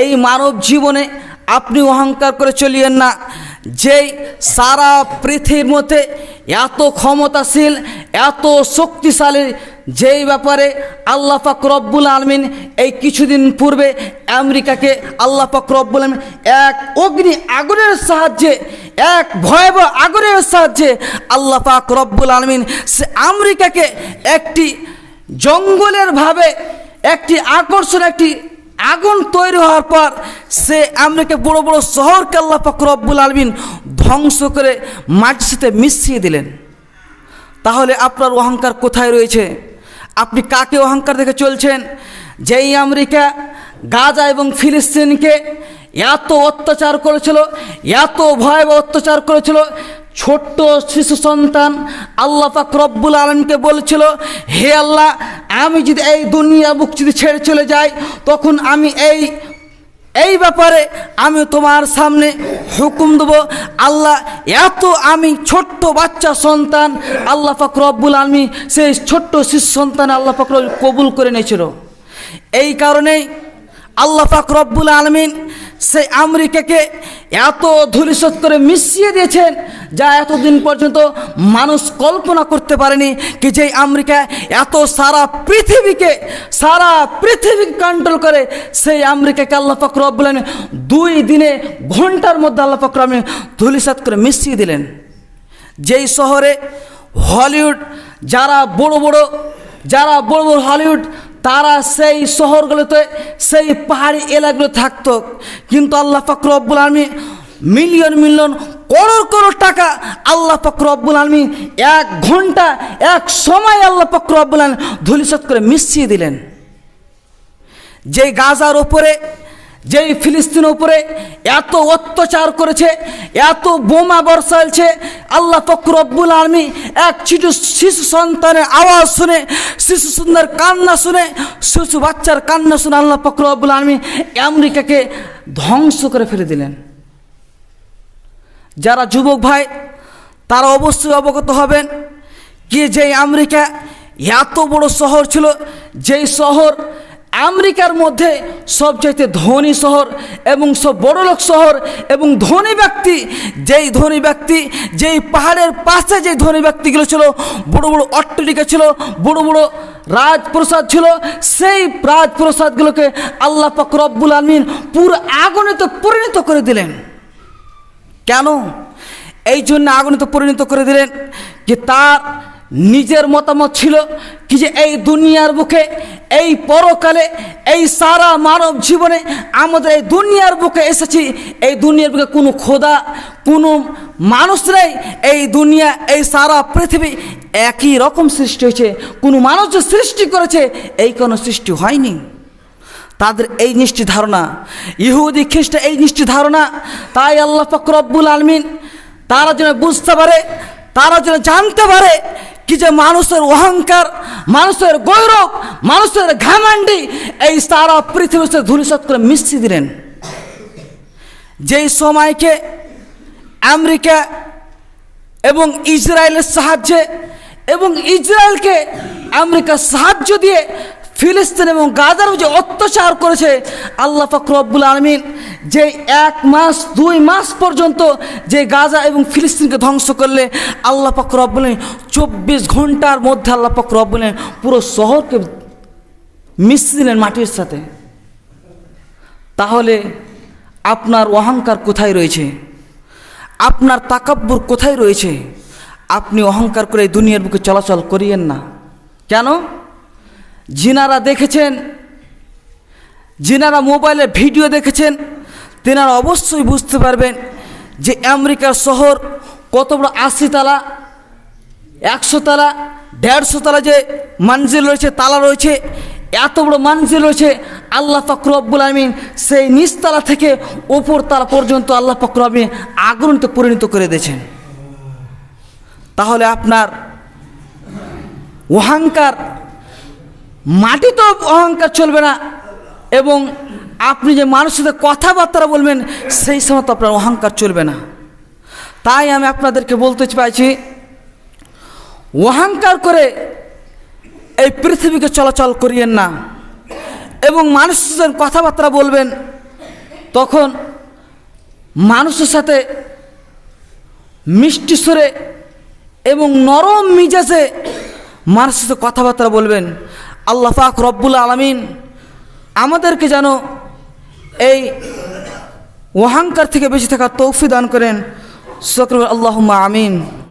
এই মানব জীবনে আপনি অহংকার করে চলিয়েন না। যেই সারা পৃথিবীর মধ্যে এত ক্ষমতাশীল, এত শক্তিশালী, যেই ব্যাপারে আল্লাহ পাক রব্বুল আলমিন এই কিছুদিন পূর্বে আমেরিকাকে আল্লাহ পাক রব্বুল আলমিন এক অগ্নি আগুনের সাহায্যে, এক ভয়াবহ আগুনের সাহায্যে আল্লাহ পাক রব্বুল আলমিন সে আমেরিকাকে একটি জঙ্গলের ভাবে, একটি আকর্ষণ একটি আগুন তৈরি হওয়ার পর সে আমেরিকা বড় বড় শহরকে আল্লাহ পাক রব্বুল আলমিন ধ্বংস করে মাটির সাথে মিশিয়ে দিলেন। তাহলে আপনার অহংকার কোথায় রয়েছে? আপনি কাকে অহংকার দেখে চলছেন? যেই আমেরিকা, গাজা এবং ফিলিস্তিনকে এত অত্যাচার করেছিল, এত ভয়াবহ অত্যাচার করেছিল ছোট্ট শিশু সন্তান আল্লাহ পাক রব্বুল আলমকে বলেছিল, হে আল্লাহ, আমি যদি এই দুনিয়া বুক যদি ছেড়ে চলে যাই, তখন আমি এই এই ব্যাপারে আমি তোমার সামনে হুকুম দেব। আল্লাহ, এত আমি ছোট্ট বাচ্চা সন্তান আল্লাহ পাক রব্বুল আলমী সেই ছোট্ট শিশু সন্তান আল্লাহ পাক কবুল করে নিয়েছিল। এই কারণেই আল্লাহ পাক রব্বুল আলমিন সেই আমেরিকাকে এত ধূলিসৎ করে মিশিয়ে দিয়েছেন যা এতদিন পর্যন্ত মানুষ কল্পনা করতে পারেনি কি যে আমেরিকা এত সারা পৃথিবীকে সারা পৃথিবীকে কন্ট্রোল করে। সেই আমেরিকাকে আল্লাহ আলমিন দুই দিনে, ঘণ্টার মধ্যে আল্লাহ পাক রব্বুল আলমিন ধূলিসাৎ করে মিশিয়ে দিলেন। যেই শহরে হলিউড, যারা বড় বড়, যারা বড় বড় হলিউড তারা সেই শহরগুলোতে, সেই পাহাড়ি এলাকাগুলো থাকতো। কিন্তু আল্লাহ ফাকর রব্বুল আলমী মিলিয়ন মিলিয়ন করোড় করোড় টাকা আল্লাহ ফকর রব্বুল আলমী এক ঘণ্টা, এক সময় আল্লাহ ফকর রব্বুল আলমী ধুলিস করে মিশিয়ে দিলেন। যে গাজার ওপরে যেই ফিলিস্তিনের উপরে এত অত্যাচার করেছে, এত বোমা বর্ষালছে আল্লাহ ফকর আব্বুল আলমী এক শিশু শিশু সন্তানের আওয়াজ শুনে, শিশু সুন্দর কান্না শুনে, শিশু বাচ্চার কান্না শুনে আল্লাহ ফকর আব্বুল আলমী আমেরিকাকে ধ্বংস করে ফেলে দিলেন। যারা যুবক ভাই, তারা অবশ্যই অবগত হবেন কি যে আমেরিকা এত বড় শহর ছিল, যেই শহর আমেরিকার মধ্যে সবচাইতে ধনী শহর এবং সব বড়লোক শহর এবং ধনী ব্যক্তি, যেই ধনী ব্যক্তি, যেই পাহাড়ের পাশে যেই ধনী ব্যক্তিগুলো ছিল, বড় বড় অট্টলিকা ছিল, বড় বড় রাজপ্রসাদ ছিল, সেই রাজপ্রসাদগুলোকে আল্লাহ পাক রব্বুল আলমিন পুরো আগুনিত পরিণত করে দিলেন। কেন? এই জন্য আগুনিত পরিণত করে দিলেন যে তার নিজের মতামত ছিল কি যে এই দুনিয়ার বুকে, এই পরকালে, এই সারা মানব জীবনে আমাদের এই দুনিয়ার বুকে এসেছি। এই দুনিয়ার বুকে কোনো খোদা, কোনো মানুষ নেই। এই দুনিয়া, এই সারা পৃথিবী একই রকম সৃষ্টি হয়েছে। কোনো মানুষ যে সৃষ্টি করেছে, এই কোনো সৃষ্টি হয়নি। তাদের এই নিষ্ঠি ধারণা ইহুদি খ্রিস্ট এই নিষ্ঠি ধারণা তাই আল্লাহ ফকরব্বুল আলমিন তারা যেন বুঝতে পারে, তারা যেন জানতে পারে কি যে মানুষের অহংকার, মানুষের গৌরব, মানুষের ঘামান্ডি, এই সারা পৃথিবীতে ধূলিসত করে মিশিয়ে দিলেন। যেই সময়কে আমেরিকা এবং ইসরায়েলের সাহায্যে এবং ইসরায়েলকে আমেরিকা সাহায্য দিয়ে ফিলিস্তিন এবং গাজার যে অত্যাচার করেছে, আল্লাহ ফকরব্বুল আলমিন যে এক মাস, দুই মাস পর্যন্ত যে গাজা এবং ফিলিস্তিনকে ধ্বংস করলে, আল্লাহ ফকরব্বুল চব্বিশ ঘণ্টার মধ্যে আল্লাহ ফকরব্বুল পুরো শহরকে মিশিয়ে দিলেন মাটির সাথে। তাহলে আপনার অহংকার কোথায় রয়েছে? আপনার তাকাব্বুর কোথায় রয়েছে? আপনি অহংকার করে দুনিয়ার বুকে চলাচল করিয়েন না। কেন? যিনারা দেখেছেন যিনারা মোবাইলে ভিডিও দেখেছেন, তেনারা অবশ্যই বুঝতে পারবেন যে আমেরিকার শহর কত বড় আশি তালা, একশো তালা, দেড়শো তালা যে মানজিল রয়েছে, তালা রয়েছে, এত বড় মানজিল রয়েছে, আল্লাহ ফকর আব্বুল আলমিন সেই নিচতলা থেকে ওপর তালা পর্যন্ত আল্লাহ ফকর আলমিন আগুনতে পরিণত করে দিয়েছেন। তাহলে আপনার অহংকার মাটি তো অহংকার চলবে না। এবং আপনি যে মানুষের সাথে কথাবার্তা বলবেন, সেই সময় তো আপনার অহংকার চলবে না। তাই আমি আপনাদেরকে বলতে চাইছি, অহংকার করে এই পৃথিবীকে চলাচল করিয়েন না। এবং মানুষের কথাবার্তা বলবেন, তখন মানুষের সাথে মিষ্টি সুরে এবং নরম মিজাজে মানুষের সাথে কথাবার্তা বলবেন। আল্লাহ পাক রব্বুল আলমিন আমাদেরকে যেন এই অহংকার থেকে বেঁচে থাকার তৌফি দান করেন। সকল আল্লাহ আমিন।